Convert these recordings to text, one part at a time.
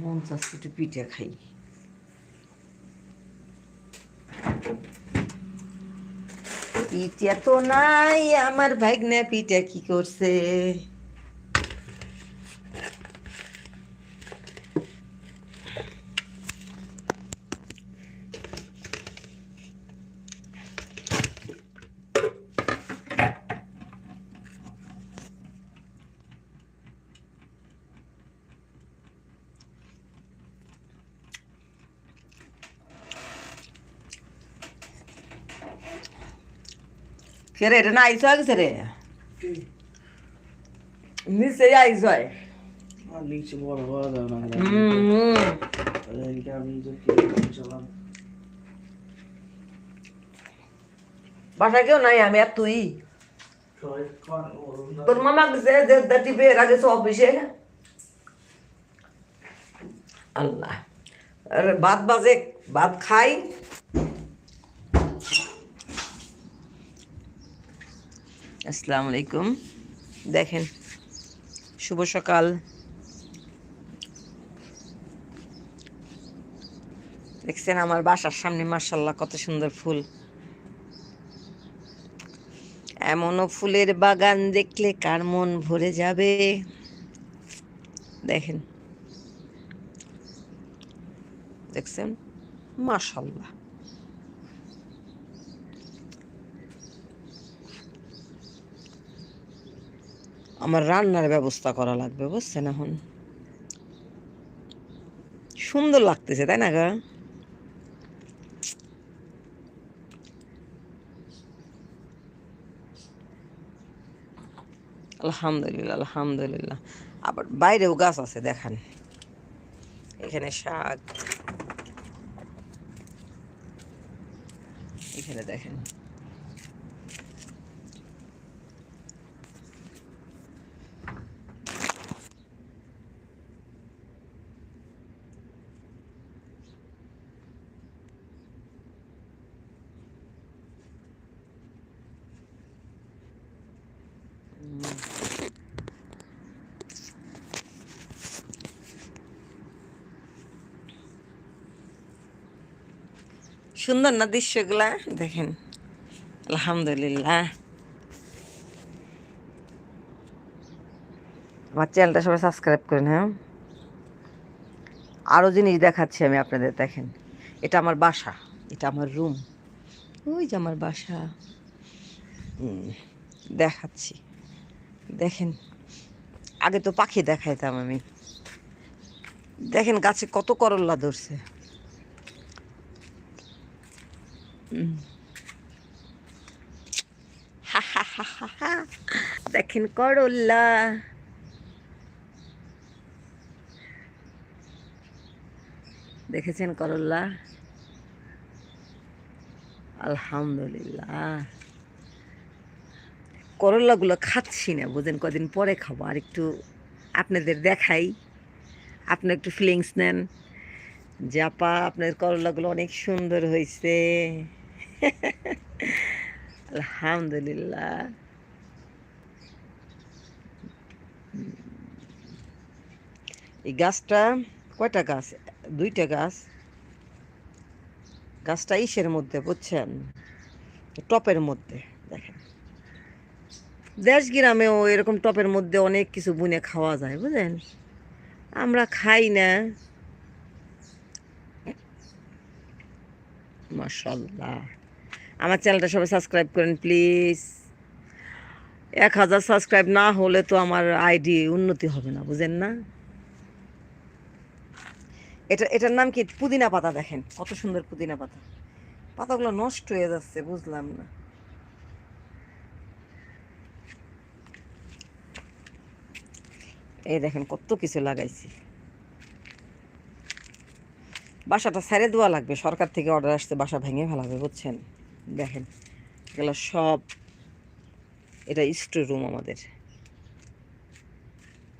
মন চাচ্ছে একটু পিঠে খাই। পিঠা তো নাই আমার ভাগ্নে পিঠা কি করছে? কে রে এটা না আইস হয়ে গেছে রে নিচে আইস হয় নিচে বড় বড় দাও না। হুম এদিকে আমি যে চলাম? বাসায় কেউ নাই আমি আর তুই। তোর মামা গেছে দাটি বের আগে সব অফিসে। আল্লাহ। আরে ভাত বাজে ভাত খাই। আসসালামু আলাইকুম। দেখেন, শুভ সকাল। দেখছেন আমার বাসার সামনে মার্শাল্লাহ কত সুন্দর ফুল। এমনও ফুলের বাগান দেখলে কার মন ভরে যাবে? দেখেন। দেখছেন? মাশাল্লাহ আমার রান্নার ব্যবস্থা করা লাগবে, বুঝছেন এখন। সুন্দর লাগতেছে, তাই না গা? আলহামদুলিল্লাহ আলহামদুলিল্লাহ। আবার বাইরেও গাছ আছে, দেখেন। এখানে শাক। এখানে দেখেন। সুন্দর না দৃশ্যগুলা? দেখেন। আলহামদুলিল্লাহ। আমার চ্যানেলটা সবাই সাবস্ক্রাইব করেন হ্যাঁ? আরও জিনিস দেখাচ্ছি আমি আপনাদের, দেখেন। এটা আমার বাসা, এটা আমার রুম। ওই যে আমার বাসা। দেখাচ্ছি। দেখেন, আগে তো পাখি দেখাইতাম আমি। দেখেন গাছে কত করল্লা ধরছে। দেখেন করল্লা দেখেছেন করল্লা আলহামদুলিল্লাহ। করল্লাগুলো খাচ্ছি না, বুঝেন কদিন পরে খাব। আর একটু আপনাদের দেখাই, আপনি একটু ফিলিংস নেন। আপা আপনার করলাগুলো অনেক সুন্দর হয়েছে আলহামদুলিল্লাহ এই গাছটা কয়টা গাছ? দুইটা গাছ। গাছটা ইসের মধ্যে, বুঝছেন? টপের মধ্যে, দেখেন। দেশ গ্রামেও এরকম টপের মধ্যে অনেক কিছু বুনে খাওয়া যায়, বুঝলেন? আমরা খাই না। মাশাল্লাহ। আমার চ্যানেলটা সবাই সাবস্ক্রাইব করেন প্লিজ এক হাজার সাবস্ক্রাইব না হলে তো আমার আইডি উন্নতি হবে না, বুঝেন না? এটা, এটার নাম কি? পুদিনা পাতা দেখেন, কত সুন্দর পুদিনা পাতা। পাতাগুলো নষ্ট হয়ে যাচ্ছে, বুঝলাম না। এই দেখেন, কত কিছু লাগাইছি। বাসাটা ছেড়ে দেওয়া লাগবে, সরকার থেকে অর্ডার আসতে বাসা ভেঙে ফেলাবে, বুঝছেন? দেখেন, এগুলো সব, এটা স্টোর রুম আমাদের।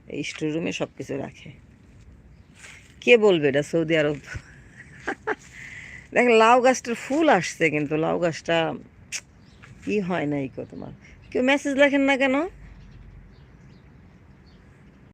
এই স্টোর রুমে সব কিছু রাখে। কে বলবে এটা সৌদি আরব? দেখেন, লাউ গাছটার ফুল আসছে কিন্তু, লাউ গাছটা ই হয় নাই কো তোমার? কেউ মেসেজ লেখেন না কেন?